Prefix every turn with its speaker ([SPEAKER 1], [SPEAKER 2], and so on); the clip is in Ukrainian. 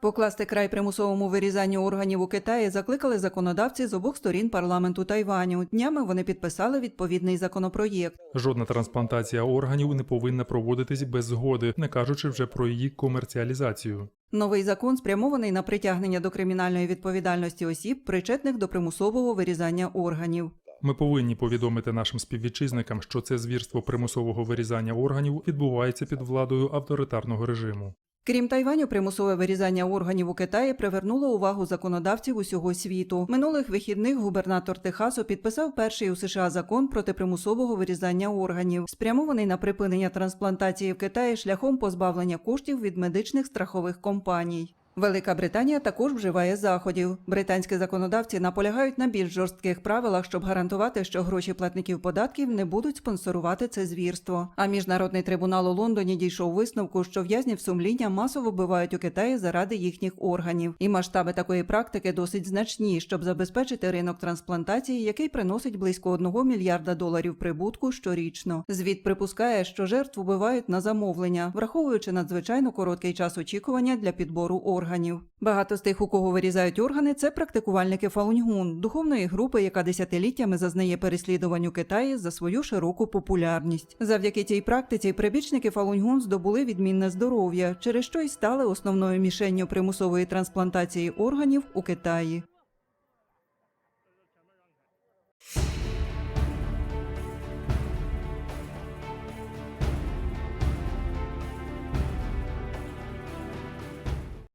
[SPEAKER 1] Покласти край примусовому вирізанню органів у Китаї закликали законодавці з обох сторін парламенту Тайваню. Днями вони підписали відповідний законопроєкт.
[SPEAKER 2] Жодна трансплантація органів не повинна проводитись без згоди, не кажучи вже про її комерціалізацію.
[SPEAKER 1] Новий закон спрямований на притягнення до кримінальної відповідальності осіб, причетних до примусового вирізання органів.
[SPEAKER 2] Ми повинні повідомити нашим співвітчизникам, що це звірство примусового вирізання органів відбувається під владою авторитарного режиму.
[SPEAKER 1] Крім Тайваню, примусове вирізання органів у Китаї привернуло увагу законодавців усього світу. Минулих вихідних губернатор Техасу підписав перший у США закон проти примусового вирізання органів, спрямований на припинення трансплантації в Китаї шляхом позбавлення коштів від медичних страхових компаній. Велика Британія також вживає заходів. Британські законодавці наполягають на більш жорстких правилах, щоб гарантувати, що гроші платників податків не будуть спонсорувати це звірство. А міжнародний трибунал у Лондоні дійшов висновку, що в'язнів сумління масово вбивають у Китаї заради їхніх органів. І масштаби такої практики досить значні, щоб забезпечити ринок трансплантації, який приносить близько 1 мільярда доларів прибутку щорічно. Звіт припускає, що жертв вбивають на замовлення, враховуючи надзвичайно короткий час очікування для підбору органів. Багато з тих, у кого вирізають органи, це практикувальники Фалуньгун, духовної групи, яка десятиліттями зазнає переслідувань у Китаї за свою широку популярність. Завдяки цій практиці прибічники Фалуньгун здобули відмінне здоров'я, через що й стали основною мішенню примусової трансплантації органів у Китаї.